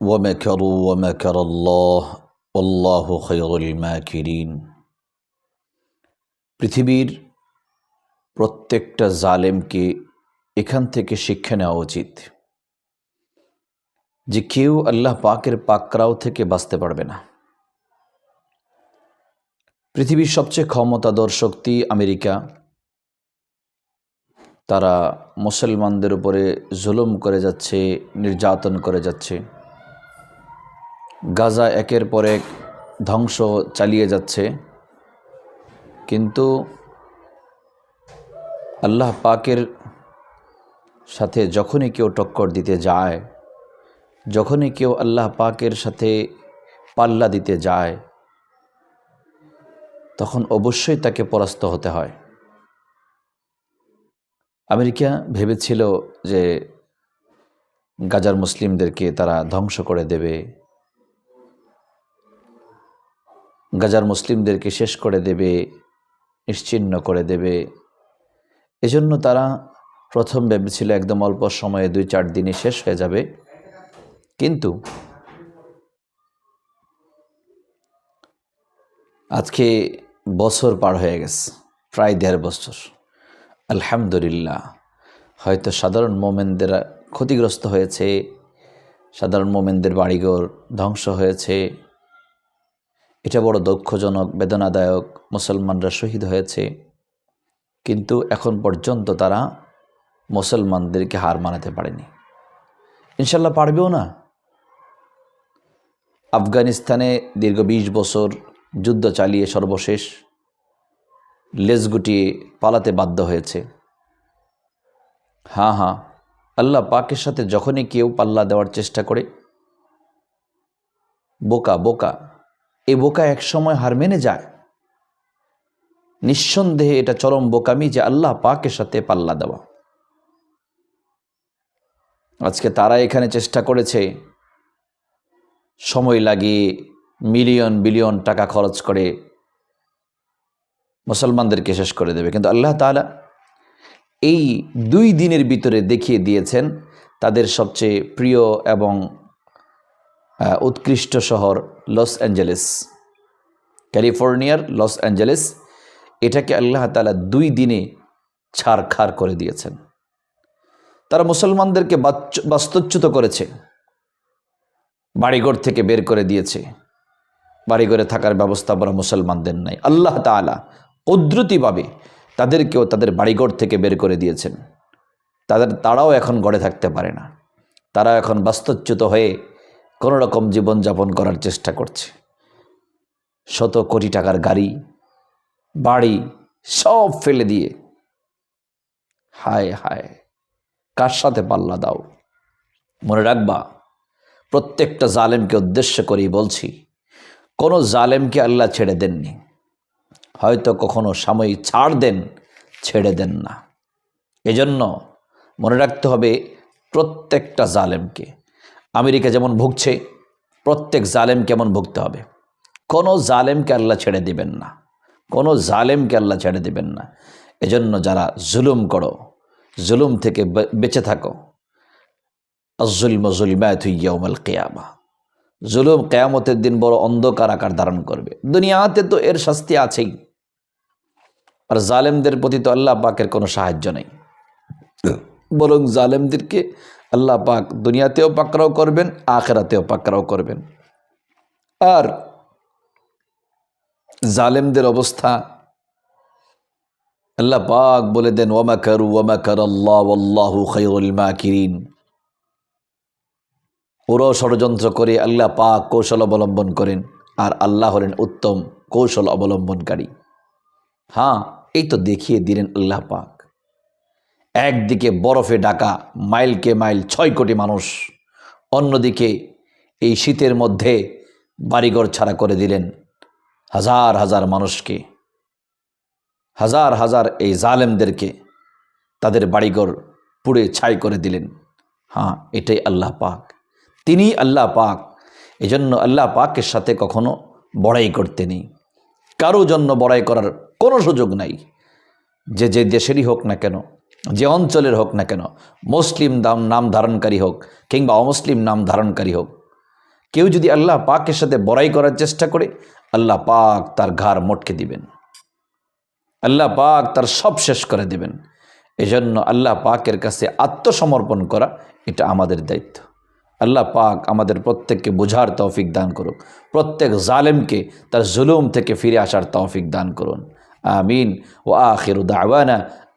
ومكروا ومكر الله والله خير الماكرين পৃথিবীর প্রত্যেকটা জালেমকে এখান থেকে শিক্ষা নেওয়া উচিত যে কেউ আল্লাহ পাকের পাকরাও থেকে বাঁচতে পারবে না পৃথিবীর সবচেয়ে ক্ষমতাধর শক্তি আমেরিকা তারা মুসলমানদের উপরে জুলুম করে যাচ্ছে নির্যাতন করে যাচ্ছে গাজা একের পর এক ধ্বংস চালিয়ে যাচ্ছে। কিন্তু আল্লাহ পাকের সাথে যখনই কেউ টক্কর দিতে যায়, যখনই কেউ আল্লাহ পাকের সাথে পাল্লা দিতে যায়, তখন অবশ্যই তাকে পরাস্ত হতে হয়। আমেরিকা ভেবেছিল যে গাজার মুসলিমদেরকে তারা ধ্বংস করে দেবে। গাজার মুসলিমদেরকে শেষ করে দেবে নিশ্চিহ্ন করে দেবে। এজন্য তারা প্রথম ভেবেছিল একদম অল্প সময়ে দুই চার দিনে শেষ হয়ে যাবে। কিন্তু আজকে বছর পার হয়ে গেছে, প্রায় দেড় বছর। আলহামদুলিল্লাহ, হয়তো সাধারণ মোমেনদের ক্ষতিগ্রস্ত হয়েছে, সাধারণ মোমেনদের বাড়িঘর ধ্বংস হয়েছে এটা বড় দুঃখজনক, বেদনাদায়ক, মুসলমানরা শহীদ হয়েছে। কিন্তু এখন পর্যন্ত তারা মুসলমানদেরকে হার মানাতে পারেনি। ইনশাল্লাহ পারবেও না। আফগানিস্তানে দীর্ঘ বিশ বছর যুদ্ধ চালিয়ে সর্বশেষ লেজ গুটিয়ে পালাতে বাধ্য হয়েছে। হ্যাঁ হ্যাঁ আল্লাহ পাকের সাথে যখনই কেউ পাল্লা দেওয়ার চেষ্টা করে, বোকা বোকা। এই বোকা একসময় হার মেনে যায়। নিঃসন্দেহে এটা চরম বোকামি যে আল্লাহ পাকের সাথে পাল্লা দেওয়া। আজকে তারা এখানে চেষ্টা করেছে সময় লাগিয়ে মিলিয়ন বিলিয়ন টাকা খরচ করে মুসলমানদেরকে শেষ করে দেবে। কিন্তু আল্লাহ তালা এই দুই দিনের ভিতরে দেখিয়ে দিয়েছেন তাদের সবচেয়ে প্রিয় এবং উৎকৃষ্ট শহর লস অ্যাঞ্জেলেস ক্যালিফোর্নিয়ার লস অ্যাঞ্জেলেস এটাকে আল্লাহ তালা দুই দিনে ছাড়খাড় করে দিয়েছেন। তারা মুসলমানদেরকে বাস্তুচ্যুত করেছে। বাড়িঘর থেকে বের করে দিয়েছে। বাড়িঘরে থাকার ব্যবস্থা করা মুসলমানদের নাই। আল্লাহ তালা উদ্রুতিভাবে তাদেরকেও তাদের বাড়িঘর থেকে বের করে দিয়েছেন। তাদের, তারাও এখন গড়ে থাকতে পারে না। তারা এখন বাস্তুচ্যুত হয়ে কোনো রকম জীবনযাপন করার চেষ্টা করছে। শত কোটি টাকার গাড়ি, বাড়ি সব ফেলে দিয়ে। হায় হায়, কার সাথে পাল্লা দাও? মনে রাখবা, প্রত্যেকটা জালেমকে উদ্দেশ্য করেই বলছি, কোনো জালেমকে আল্লাহ ছেড়ে দেননি। হয়তো কখনো সাময়িক ছাড় দেন, ছেড়ে দেন না। এজন্য মনে রাখতে হবে, প্রত্যেকটা জালেমকে আমেরিকা যেমন ভুগছে প্রত্যেক জালেম কেমন ভুগতে হবে। কোনো জালেমকে আল্লাহ ছেড়ে দিবেন না। কোনো জালেমকে আল্লাহ ছেড়ে দিবেন না। এজন্য যারা জুলুম করো জুলুম থেকে বেঁচে থাকো। আজুল কেয়ামা। জুলুম কেয়ামতের দিন বড় অন্ধকার আকার ধারণ করবে। দুনিয়াতে তো এর শাস্তি আছেই। আর জালেমদের প্রতি তো আল্লাহ পাকের কোনো সাহায্য নেই। বরং জালেমদেরকে আল্লাহ পাক দুনিয়াতেও পাকরাও করবেন, আখেরাতেও পাকরাও করবেন। আর জালেমদের অবস্থা, আল্লাহ পাক বলে দেন ওমা করু আল্লাহ আল্লাহু খৈরুল মাকিরিন। ওরাও ষড়যন্ত্র করে আল্লাহ পাক কৌশল অবলম্বন করেন, আর আল্লাহ হলেন উত্তম কৌশল অবলম্বনকারী। হ্যাঁ এই তো দেখিয়ে দিলেন আল্লাহ পাক। একদিকে বরফে ডাকা মাইলকে মাইল ছয় কোটি মানুষ। অন্যদিকে এই শীতের মধ্যে বাড়িঘর ছাড়া করে দিলেন হাজার হাজার মানুষকে। হাজার হাজার এই জালেমদেরকে তাদের বাড়িঘর পুড়ে ছাই করে দিলেন। হ্যাঁ এটাই আল্লাহ পাক। তিনি আল্লাহ পাক। এজন্য আল্লাহ পাকের সাথে কখনো বড়াই করতে নেই। কারও জন্য বড়াই করার কোনো সুযোগ নাই। যে যে দেশেরই হোক না কেন যে অঞ্চলের হোক না কেন, মুসলিম দাম নাম ধারণকারী হোক কিংবা অমুসলিম নাম ধারণকারী হোক, কেউ যদি আল্লাহ পাকের সাথে বড়াই করার চেষ্টা করে, আল্লাহ পাক তার ঘাড় মটকে দিবেন। আল্লাহ পাক তার সব শেষ করে দেবেন। এজন্য আল্লাহ পাকের কাছে আত্মসমর্পণ করা এটা আমাদের দায়িত্ব। আল্লাহ পাক আমাদের প্রত্যেককে বোঝার তৌফিক দান করুক। প্রত্যেক জালেমকে তার জুলুম থেকে ফিরে আসার তৌফিক দান করুন। আমিন। ও আখির দাওয়ানা